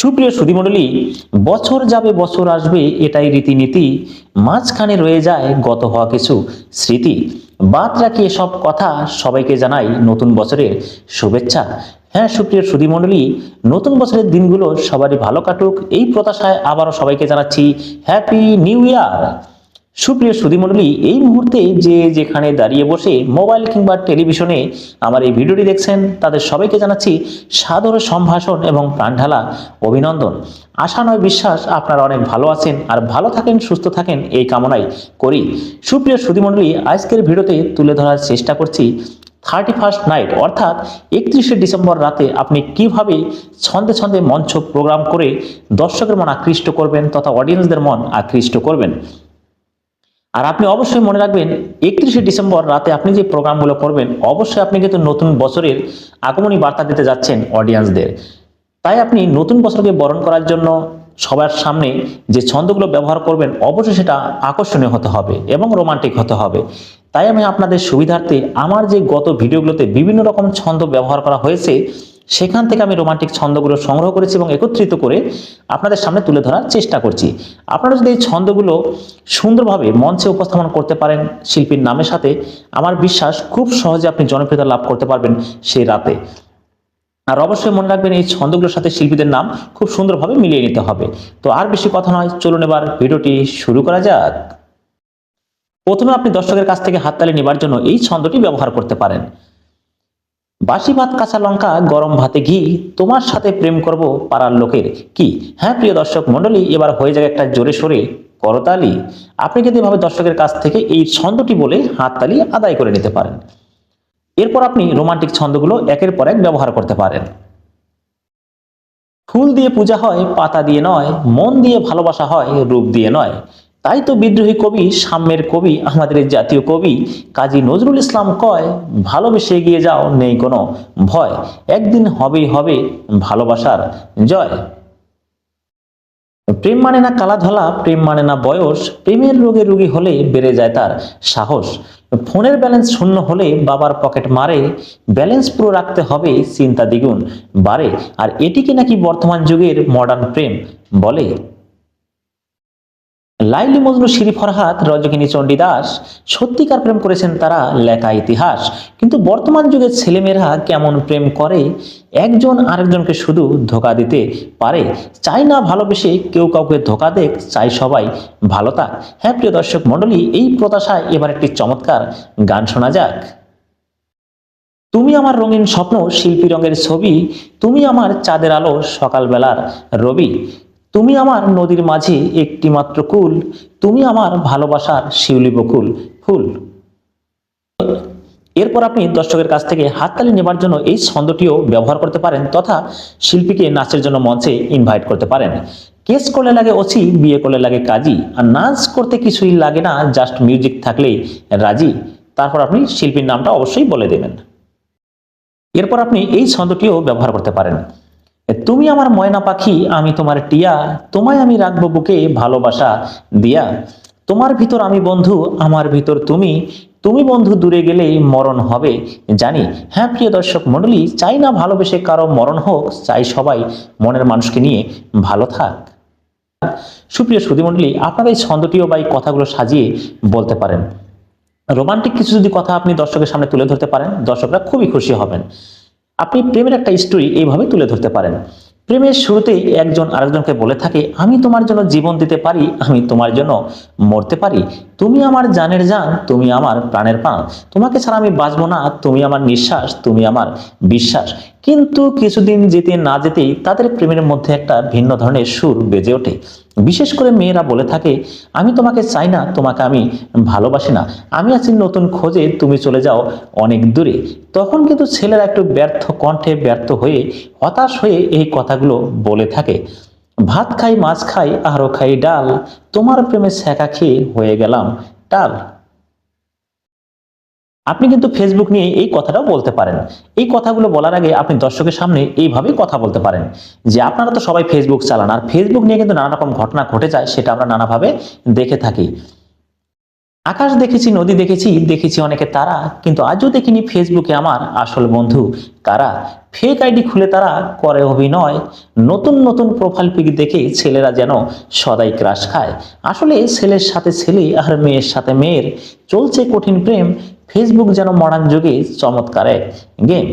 সুপ্রিয় সুধীমণ্ডলী বছর যাবে, বছর আসবে, এটাই রীতিনীতি। মাঝখানে রয়ে যায় গত হওয়া কিছু স্মৃতি। বাদ রাখি এসব কথা, সবাইকে জানাই নতুন বছরের শুভেচ্ছা। হ্যাঁ সুপ্রিয় সুধীমণ্ডলী নতুন বছরের দিনগুলো সবারই ভালো কাটুক, এই প্রত্যাশায় আবারও সবাইকে জানাচ্ছি হ্যাপি নিউ ইয়ার সুপ্রিয় সুধীমণ্ডলী এই মুহূর্তে যে যেখানে দাঁড়িয়ে বসে মোবাইল কিংবা টেলিভিশনে আমার এই ভিডিওটি দেখছেন, তাদের সবাইকে জানাচ্ছি সাদর সম্ভাষণ এবং প্রাণঢালা অভিনন্দন। আশা নয় বিশ্বাস, আপনারা অনেক ভালো আছেন আর ভালো থাকেন, সুস্থ থাকেন এই কামনাই করি। সুপ্রিয় সুধীমণ্ডলী আজকের ভিডিওতে তুলে ধরার চেষ্টা করছি থার্টি ফার্স্ট নাইট, অর্থাৎ একত্রিশে ডিসেম্বর রাতে আপনি কীভাবে ছন্দে ছন্দে মঞ্চ প্রোগ্রাম করে দর্শকের মন আকৃষ্ট করবেন তথা অডিয়েন্সদের মন আকৃষ্ট করবেন। আর আপনি অবশ্যই মনে রাখবেন, একত্রিশে ডিসেম্বর রাতে আপনি যে প্রোগ্রামগুলো করবেন, অবশ্যই আপনি কিন্তু নতুন বছরের আগমনী বার্তা দিতে যাচ্ছেন অডিয়েন্সদের। তাই আপনি নতুন বছরকে বরণ করার জন্য সবার সামনে যে ছন্দগুলো ব্যবহার করবেন, অবশ্যই সেটা আকর্ষণীয় হতে হবে এবং রোমান্টিক হতে হবে। তাই আমি আপনাদের সুবিধার্থে আমার যে গত ভিডিওগুলোতে বিভিন্ন রকম ছন্দ ব্যবহার করা হয়েছে সেখান থেকে আমি রোমান্টিক ছন্দগুলো সংগ্রহ করেছি এবং একত্রিত করে আপনাদের সামনে তুলে ধরার চেষ্টা করছি। আপনারা যদি এই ছন্দগুলো সুন্দরভাবে মঞ্চে উপস্থাপন করতে পারেন শিল্পীর নামের সাথে, আমার বিশ্বাস খুব সহজে আপনি জনপ্রিয়তা লাভ করতে পারবেন সেই রাতে। আর অবশ্যই মনে রাখবেন এই ছন্দগুলোর সাথে শিল্পীদের নাম খুব সুন্দরভাবে মিলিয়ে নিতে হবে। তো আর বেশি কথা নয়, চলুন এবার ভিডিওটি শুরু করা যাক। প্রথমে আপনি দর্শকের কাছ থেকে হাততালি নেবার জন্য এই ছন্দটি ব্যবহার করতে পারেন। বাসি ভাত, কাঁচা লঙ্কা, গরম ভাতে ঘি, তোমার সাথে প্রেম করব পাড়ার লোকের। কি? হ্যাঁ প্রিয় দর্শক মণ্ডলী, এবার হয়ে যাবে একটা জোরে সোরে করতালি। আপনি কিন্তু এভাবে দর্শকের কাছ থেকে এই ছন্দটি বলে হাততালি আদায় করে নিতে পারেন। এরপর আপনি রোমান্টিক ছন্দগুলো একের পর এক ব্যবহার করতে পারেন। ফুল দিয়ে পূজা হয়, পাতা দিয়ে নয়, মন দিয়ে ভালোবাসা হয়, রূপ দিয়ে নয়। তাই তো বিদ্রোহী কবি, সাম্যের কবি, আমাদের জাতীয় কবি কাজী নজরুল ইসলাম কয়, ভালোবেসে এগিয়ে যাও, নেই কোনো ভয়। একদিন হবেই হবে ভালোবাসার জয়। প্রেম মানে না কালাধলা, প্রেম মানে না বয়স। প্রেমের রোগে রোগী হলে বেড়ে যায় তার সাহস। ফোনের ব্যালেন্স শূন্য হলে বাবার পকেট মারে। ব্যালেন্স পুরো রাখতে হবে চিন্তা দ্বিগুণ বাড়ে। আর এটিকে নাকি বর্তমান যুগের মডার্ন প্রেম? বলে লাইলি মজনু শিরি ফরহাদ রজকিনী চণ্ডী দাস সত্যিকার প্রেম করেছেন তারা লেখা ইতিহাস। কিন্তু বর্তমান যুগের ছেলেমেয়েরা কেমন প্রেম করে? একজন আরেকজনকে শুধু ধোকা দিতে পারে। চাই না ভালোবেসে কেউ কাউকে ধোকা দেখ চাই সবাই ভালো থাক। হ্যাঁ প্রিয় দর্শক মণ্ডলী, এই প্রত্যাশায় এবার একটি চমৎকার গান শোনা যাক। তুমি আমার রঙিন স্বপ্ন, শিল্পী রঙের ছবি। তুমি আমার চাঁদের আলো সকালবেলার রবি। তুমি আমার নদীর মাঝে একটি মাত্র কুল, তুমি আমার ভালোবাসার শিউলি বকুল, ফুল। এরপর আপনি দর্শকের কাছ থেকে হাততালি নেবার জন্য এই ছন্দটিও ব্যবহার করতে পারেন তথা শিল্পীকে নাচের জন্য মঞ্চে ইনভাইট করতে পারেন। কেস করলে লাগে ওসি বিয়ে করলে লাগে কাজী, আর নাচ করতে কিছুই লাগে না জাস্ট মিউজিক থাকলেই রাজি। তারপর আপনি শিল্পীর নামটা অবশ্যই বলে দেবেন। এরপর আপনি এই ছন্দটিও ব্যবহার করতে পারেন। তুমি আমার ময়না পাখি, আমি তোমার টিয়া, তোমায় আমি রাখব বুকে ভালোবাসা দিয়া। তোমার ভিতর আমি বন্ধু, আমার ভিতর তুমি। তুমি বন্ধু দূরে গেলেই মরণ হবে। জানি হ্যাঁ প্রিয় দর্শক মণ্ডলী, চাই না ভালোবেসে কারও মরণ হোক, চাই সবাই মনের মানুষকে নিয়ে ভালো থাক। সুপ্রিয় সুধীমণ্ডলী আপনারা এই ছন্দটিও বা এই কথাগুলো সাজিয়ে বলতে পারেন। রোমান্টিক কিছু যদি কথা আপনি দর্শকের সামনে তুলে ধরতে পারেন, দর্শকরা খুবই খুশি হবেন। আপনি প্রেমের একটা স্টোরি এইভাবে তুলে ধরতে পারেন। প্রেমের শুরুতেই একজন আরেকজনকে বলে থাকে, আমি তোমার জন্য জীবন দিতে পারি, আমি তোমার জন্য মরতে পারি। তুমি আমার জানের জান, তুমি আমার প্রাণের প্রাণ তোমাকে ছাড়া আমি বাঁচবো না, তুমি আমার নিঃশ্বাস, তুমি আমার বিশ্বাস। কিন্তু কিছুদিন যেতে না যেতেই তাদের প্রেমের মধ্যে একটা ভিন্ন ধরনের সুর বেজে ওঠে। বিশেষ করে মেয়েরা বলে থাকে, আমি তোমাকে চাই না, তোমাকে আমি ভালোবাসি না। আমি আছি নতুন খোঁজে, তুমি চলে যাও অনেক দূরে। তখন কিন্তু ছেলেরা একটু ব্যর্থ কণ্ঠে ব্যর্থ হয়ে হতাশ হয়ে এই কথাগুলো বলে থাকে। ভাত খাই, মাছ খাই আরও খাই ডাল, তোমার প্রেমে শেখা খেয়ে হয়ে গেলাম ডাল আপনি কিন্তু ফেসবুক নিয়ে এই কথাটাও বলতে পারেন। এই কথাগুলো বলার আগে আপনি দর্শকের সামনে এইভাবেই কথা বলতে পারেন যে আপনারা তো সবাই ফেসবুক চালান, আর ফেসবুক নিয়ে কিন্তু নানা রকম ঘটনা ঘটে যায়, সেটা আমরা নানাভাবে দেখে থাকি। আকাশ দেখেছি, নদী দেখেছি দেখেছি, অনেকে তারা, কিন্তু আজও দেখিনি ফেসবুকে আমার আসল বন্ধু। কারা? ফেক আইডি খুলে তারা করে অভিনয়। নতুন নতুন প্রোফাইল পিক দেখে ছেলেরা যেন সদাই ক্রাশ খায়। আসলে ছেলের সাথে ছেলে আর মেয়ের সাথে মেয়ের। চলছে কঠিন প্রেম, ফেসবুক যেন মডার্ন যুগে চমৎকার এক গেম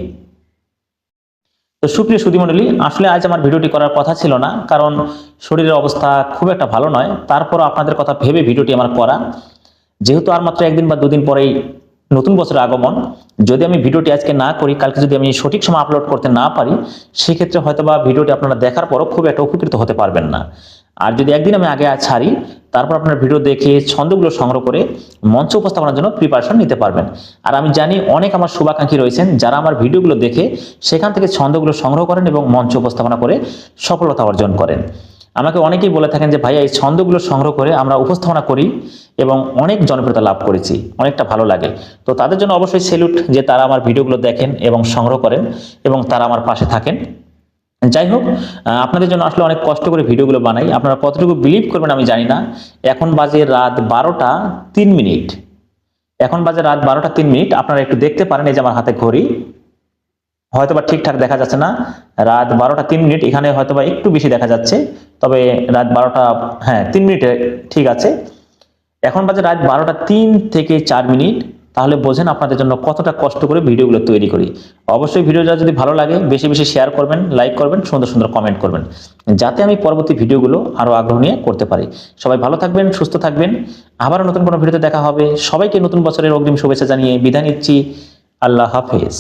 তো সুপ্রিয় সুধীমণ্ডলী, আসলে আজ আমার ভিডিওটি করার কথা ছিল না, কারণ শরীরের অবস্থা খুব একটা ভালো নয়। তারপর আপনাদের কথা ভেবে ভিডিওটি আমার করা। যেহেতু আর মাত্র একদিন বা দুদিন পরেই নতুন বছরের আগমন, যদি আমি ভিডিওটি আজকে না করি, কালকে যদি আমি সঠিক সময় আপলোড করতে না পারি, সেক্ষেত্রে হয়তো বা ভিডিওটি আপনারা দেখার পরও খুব একটা উপকৃত হতে পারবেন না। আর যদি একদিন আমি আগে ছাড়ি, তারপর আপনার ভিডিও দেখে ছন্দগুলো সংগ্রহ করে মঞ্চ উপস্থাপনার জন্য প্রিপারেশন নিতে পারবেন। আর আমি জানি অনেক আমার শুভাকাঙ্ক্ষী রয়েছেন, যারা আমার ভিডিওগুলো দেখে সেখান থেকে ছন্দগুলো সংগ্রহ করেন এবং মঞ্চ উপস্থাপনা করে সফলতা অর্জন করেন। আমাকে অনেকেই বলে থাকেন যে, ভাইয়া, এই ছন্দগুলো সংগ্রহ করে আমরা উপস্থাপনা করি এবং অনেক জনপ্রিয়তা লাভ করেছি, অনেকটা ভালো লাগে। তো তাদের জন্য অবশ্যই সেলুট যে, তারা আমার ভিডিওগুলো দেখেন এবং সংগ্রহ করেন এবং তারা আমার পাশে থাকেন। যাই হোক আপনাদের জন্য আসলে অনেক কষ্ট করে ভিডিওগুলো বানাই। আপনারা কতটুকু বিলিভ করবেন আমি জানি না। এখন বাজে রাত বারোটা তিন মিনিট। এখন বাজে রাত বারোটা তিন মিনিট। আপনারা একটু দেখতে পারেন, এই যে আমার হাতে ঘড়ি। হয়তোবা ঠিকঠাক দেখা যাচ্ছে না। রাত বারোটা তিন মিনিট, এখানে হয়তোবা একটু বেশি দেখা যাচ্ছে। তবে রাত বারোটা হ্যাঁ তিন মিনিটে ঠিক আছে। এখন বাজে রাত বারোটা তিন থেকে চার মিনিট। তাহলে বোঝেন আপনাদের জন্য কতটা কষ্ট করে ভিডিওগুলো তৈরি করি। অবশ্যই ভিডিওটা যদি ভালো লাগে, বেশি বেশি শেয়ার করবেন লাইক করবেন, সুন্দর সুন্দর কমেন্ট করবেন। যাতে আমি পরবর্তী ভিডিওগুলো আরও আগ্রহ নিয়ে করতে পারি। সবাই ভালো থাকবেন, সুস্থ থাকবেন। আবারও নতুন কোনো ভিডিওতে দেখা হবে। সবাইকে নতুন বছরের অগ্রিম শুভেচ্ছা জানিয়ে বিদায় নিচ্ছি। আল্লাহ হাফেজ।